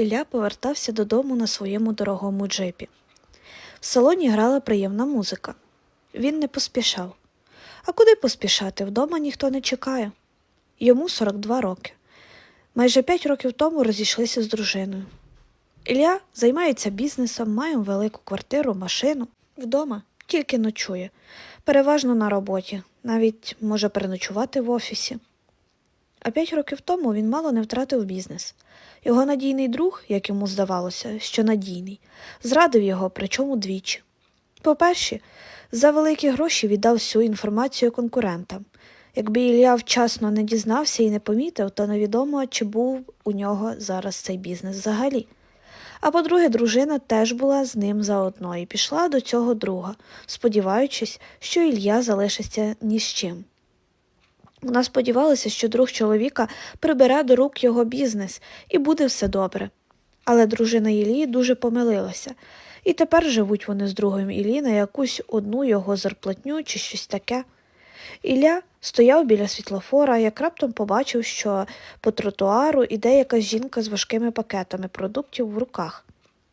Ілля повертався додому на своєму дорогому джипі. В салоні грала приємна музика. Він не поспішав. А куди поспішати? Вдома ніхто не чекає. Йому 42 роки. Майже 5 років тому розійшлися з дружиною. Ілля займається бізнесом, має велику квартиру, машину. Вдома тільки ночує, переважно на роботі, навіть може переночувати в офісі. А п'ять років тому він мало не втратив бізнес. Його надійний друг, як йому здавалося, що надійний, зрадив його, причому двічі. По-перше, за великі гроші віддав всю інформацію конкурентам. Якби Ілля вчасно не дізнався і не помітив, то невідомо, чи був у нього зараз цей бізнес взагалі. А по-друге, дружина теж була з ним заодно і пішла до цього друга, сподіваючись, що Ілля залишиться ні з чим. Вона сподівалася, що друг чоловіка прибере до рук його бізнес і буде все добре. Але дружина Іллі дуже помилилася, і тепер живуть вони з другом Іллі на якусь одну його зарплатню чи щось таке. Ілля стояв біля світлофора, як раптом побачив, що по тротуару іде якась жінка з важкими пакетами продуктів в руках.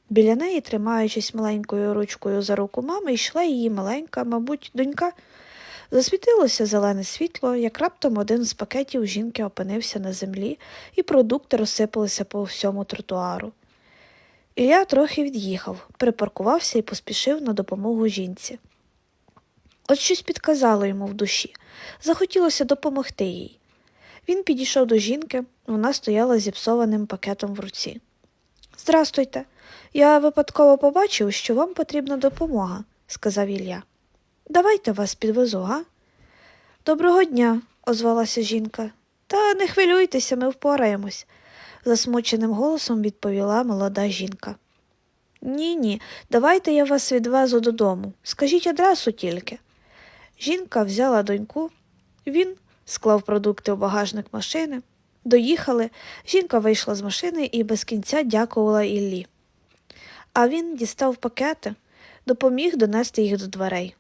Біля неї, тримаючись маленькою ручкою за руку мами, йшла її маленька, мабуть, донька. Засвітилося зелене світло, як раптом один з пакетів жінки опинився на землі, і продукти розсипалися по всьому тротуару. Ілля трохи від'їхав, припаркувався і поспішив на допомогу жінці. От щось підказало йому в душі, захотілося допомогти їй. Він підійшов до жінки, вона стояла зіпсованим пакетом в руці. Здрастуйте, я випадково побачив, що вам потрібна допомога, сказав Ілля. Давайте вас підвезу, га? Доброго дня, озвалася жінка. Та не хвилюйтеся, ми впораємось, засмученим голосом відповіла молода жінка. Ні, ні, давайте я вас відвезу додому. Скажіть адресу тільки. Жінка взяла доньку, він склав продукти у багажник машини. Доїхали, жінка вийшла з машини і без кінця дякувала Іллі. А він дістав пакети, допоміг донести їх до дверей.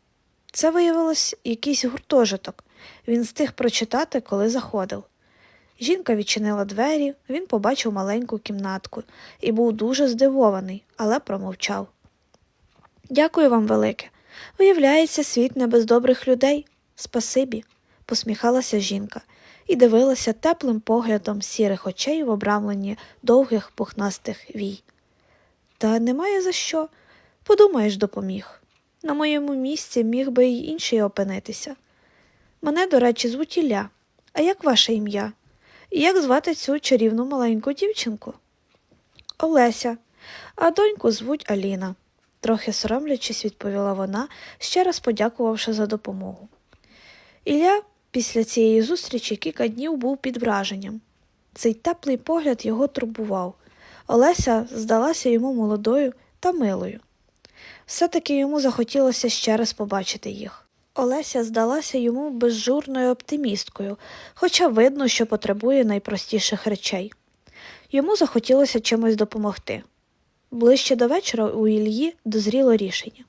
Це виявилось якийсь гуртожиток. Він встиг прочитати, коли заходив. Жінка відчинила двері, він побачив маленьку кімнатку і був дуже здивований, але промовчав. Дякую вам велике. Виявляється, світ не без добрих людей. Спасибі, посміхалася жінка і дивилася теплим поглядом сірих очей в обрамленні довгих пухнастих вій. Та немає за що. Подумаєш, допоміг. На моєму місці міг би й інший опинитися. Мене, до речі, звуть Ілля. А як ваше ім'я? І як звати цю чарівну маленьку дівчинку? Олеся, а доньку звуть Аліна, трохи соромлячись, відповіла вона, ще раз подякувавши за допомогу. Ілля після цієї зустрічі кілька днів був під враженням. Цей теплий погляд його турбував. Олеся здалася йому молодою та милою. Все-таки йому захотілося ще раз побачити їх. Олеся здалася йому безжурною оптимісткою, хоча видно, що потребує найпростіших речей. Йому захотілося чимось допомогти. Ближче до вечора у Ільї дозріло рішення.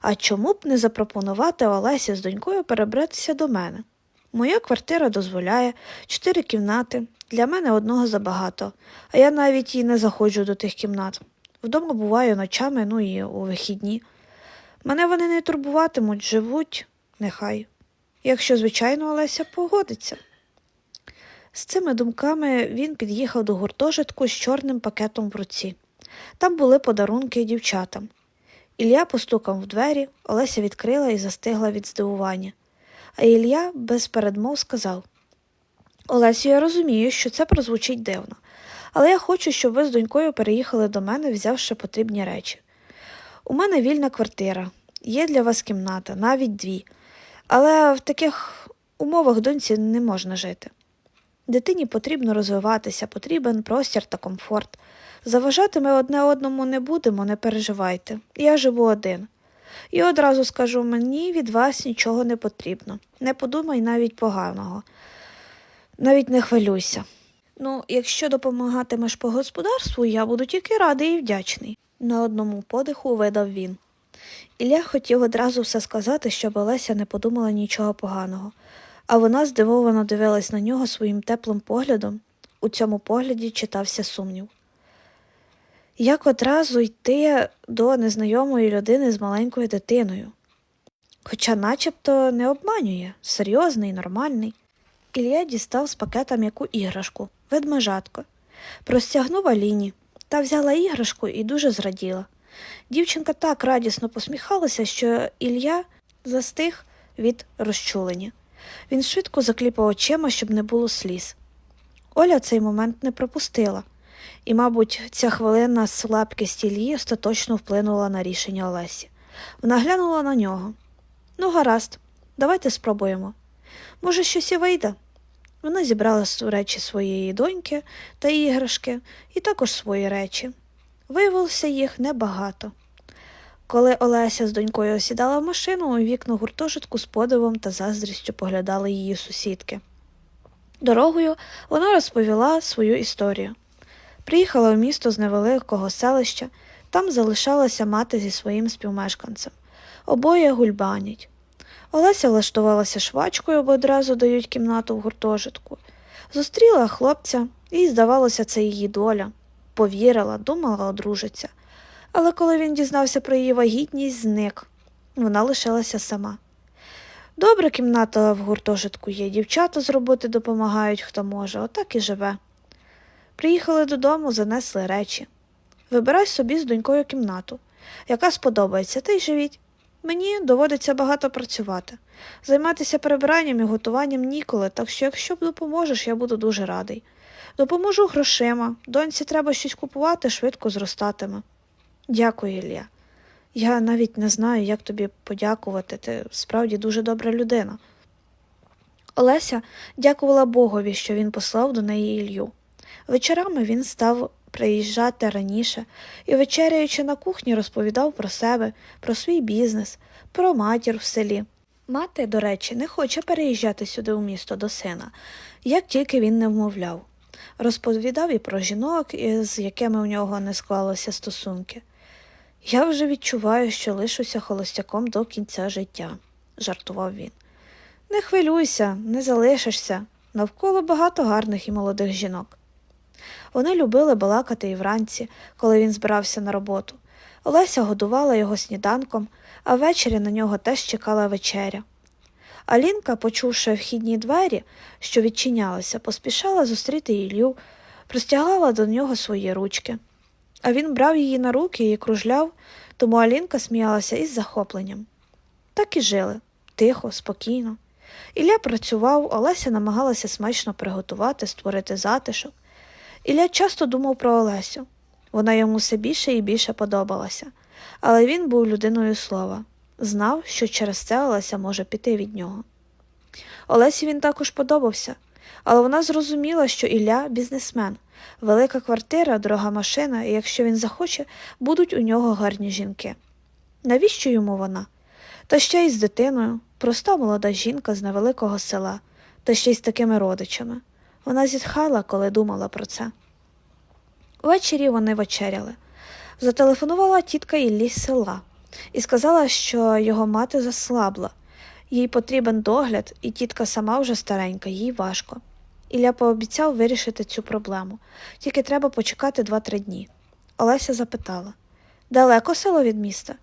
А чому б не запропонувати Олесі з донькою перебратися до мене? Моя квартира дозволяє чотири кімнати, для мене одного забагато, а я навіть і не заходжу до тих кімнат. Вдома буваю ночами, ну і у вихідні. Мене вони не турбуватимуть, живуть, нехай, якщо, звичайно, Олеся погодиться. З цими думками він під'їхав до гуртожитку з чорним пакетом в руці. Там були подарунки дівчатам. Ілля постукав в двері, Олеся відкрила і застигла від здивування. А Ілля без передмов сказав Олесю, я розумію, що це прозвучить дивно, але я хочу, щоб ви з донькою переїхали до мене, взявши потрібні речі. У мене вільна квартира, є для вас кімната, навіть дві, але в таких умовах доньці не можна жити. Дитині потрібно розвиватися, потрібен простір та комфорт. Заважати ми одне одному не будемо, не переживайте. Я живу один. І одразу скажу мені від вас нічого не потрібно. Не подумай навіть поганого. Навіть не хвилюйся. Ну, якщо допомагатимеш по господарству, я буду тільки радий і вдячний, на одному подиху видав він. Ілля хотів одразу все сказати, щоб Олеся не подумала нічого поганого, а вона здивовано дивилась на нього своїм теплим поглядом. У цьому погляді читався сумнів. Як одразу йти до незнайомої людини з маленькою дитиною? Хоча начебто не обманює, серйозний, нормальний. Ілля дістав з пакета м'яку іграшку, ведмежатко, простягнув Аліні та взяла іграшку і дуже зраділа. Дівчинка так радісно посміхалася, що Ілля застиг від розчулення. Він швидко закліпав очима, щоб не було сліз. Оля цей момент не пропустила, і, мабуть, ця хвилина слабкість Іллі остаточно вплинула на рішення Олесі. Вона глянула на нього. Ну, гаразд, давайте спробуємо. Може, щось і вийде. Вона зібрала речі своєї доньки та іграшки, і також свої речі. Виявилося їх небагато. Коли Олеся з донькою сідала в машину, у вікна гуртожитку з подивом та заздрістю поглядали її сусідки. Дорогою вона розповіла свою історію. Приїхала в місто з невеликого селища, там залишалася мати зі своїм співмешканцем. Обоє гульбанять. Олеся влаштувалася швачкою, бо одразу дають кімнату в гуртожитку. Зустріла хлопця, і, здавалося, це її доля. Повірила, думала, одружиться. Але коли він дізнався про її вагітність, зник. Вона лишилася сама. Добра кімната в гуртожитку є, дівчата з роботи допомагають, хто може, отак і живе. Приїхали додому, занесли речі. Вибирай собі з донькою кімнату, яка сподобається, та й живіть. Мені доводиться багато працювати. Займатися прибиранням і готуванням ніколи, так що якщо б допоможеш, я буду дуже радий. Допоможу грошима, доньці треба щось купувати, швидко зростатиме. Дякую, Ілля. Я навіть не знаю, як тобі подякувати. Ти справді дуже добра людина. Олеся дякувала Богові, що він послав до неї Ілью. Вечорами він став приїжджати раніше і, вечеряючи на кухні, розповідав про себе, про свій бізнес, про матір в селі. Мати, до речі, не хоче переїжджати сюди у місто до сина, як тільки він не вмовляв. Розповідав і про жінок, з якими у нього не склалися стосунки. Я вже відчуваю, що лишуся холостяком до кінця життя, жартував він. Не хвилюйся, не залишишся. Навколо багато гарних і молодих жінок. Вони любили балакати і вранці, коли він збирався на роботу. Олеся годувала його сніданком, а ввечері на нього теж чекала вечеря. Алінка, почувши вхідні двері, що відчинялися, поспішала зустріти Ілью, простягала до нього свої ручки. А він брав її на руки і кружляв, тому Алінка сміялася із захопленням. Так і жили тихо, спокійно. Ілля працював, Олеся намагалася смачно приготувати, створити затишок. Ілля часто думав про Олесю. Вона йому все більше і більше подобалася, але він був людиною слова, знав, що через це Олеся може піти від нього. Олесі він також подобався, але вона зрозуміла, що Ілля бізнесмен, велика квартира, дорога машина, і якщо він захоче, будуть у нього гарні жінки. Навіщо йому вона? Та ще й з дитиною, проста молода жінка з невеликого села, та ще й з такими родичами. Вона зітхала, коли думала про це. Ввечері вони вечеряли. Зателефонувала тітка Іллі з села і сказала, що його мати заслабла. Їй потрібен догляд, і тітка сама вже старенька, їй важко. Ілля пообіцяв вирішити цю проблему, тільки треба почекати два-три дні. Олеся запитала далеко село від міста?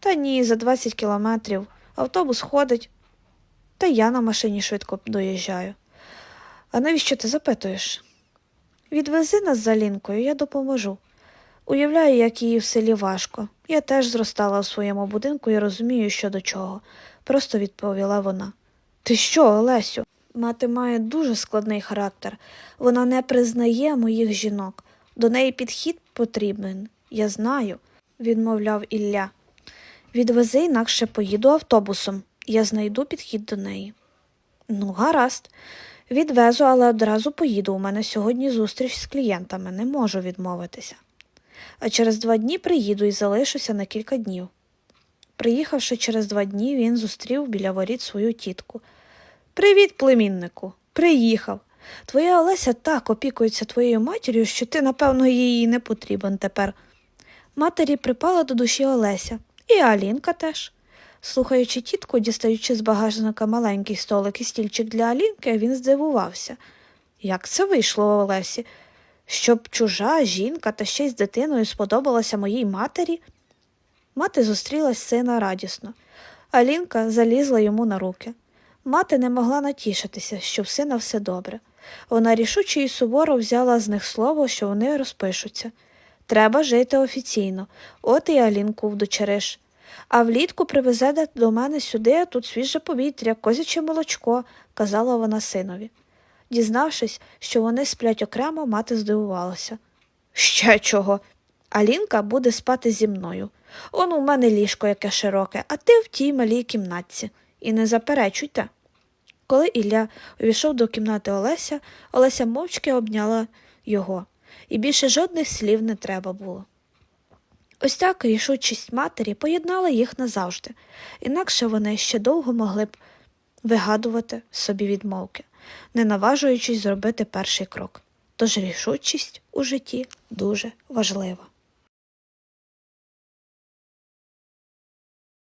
Та ні, за 20 кілометрів. Автобус ходить. Та я на машині швидко доїжджаю. А навіщо ти запитуєш? Відвези нас за Лінкою, я допоможу. Уявляю, як їй в селі важко. Я теж зростала у своєму будинку і розумію, що до чого, просто відповіла вона. Ти що, Олесю? Мати має дуже складний характер. Вона не признає моїх жінок. До неї підхід потрібен, я знаю, відмовляв Ілля. Відвези, інакше поїду автобусом. Я знайду підхід до неї. Ну, гаразд. Відвезу, але одразу поїду. У мене сьогодні зустріч з клієнтами, не можу відмовитися. А через два дні приїду і залишуся на кілька днів. Приїхавши через два дні, він зустрів біля воріт свою тітку. Привіт, племіннику. Приїхав. Твоя Олеся так опікується твоєю матір'ю, що ти, напевно, їй не потрібен тепер. Матері припала до душі Олеся, і Алінка теж. Слухаючи тітку, дістаючи з багажника маленький столик і стільчик для Алінки, він здивувався. Як це вийшло Олесі? Щоб чужа жінка та ще й з дитиною сподобалася моїй матері? Мати зустрілась сина радісно. Алінка залізла йому на руки. Мати не могла натішитися, що в сина все добре. Вона рішуче і суворо взяла з них слово, що вони розпишуться. Треба жити офіційно, от і Алінку вдочериш. А влітку привезе до мене сюди, а тут свіже повітря, козяче молочко, казала вона синові. Дізнавшись, що вони сплять окремо, мати здивувалася. Ще чого? Алінка буде спати зі мною. Он у мене ліжко яке широке, а ти в тій малій кімнатці. І не заперечуйте. Коли Ілля увійшов до кімнати Олеся, Олеся мовчки обняла його, і більше жодних слів не треба було. Ось так рішучість матері поєднала їх назавжди, інакше вони ще довго могли б вигадувати собі відмовки, не наважуючись зробити перший крок. Тож рішучість у житті дуже важлива.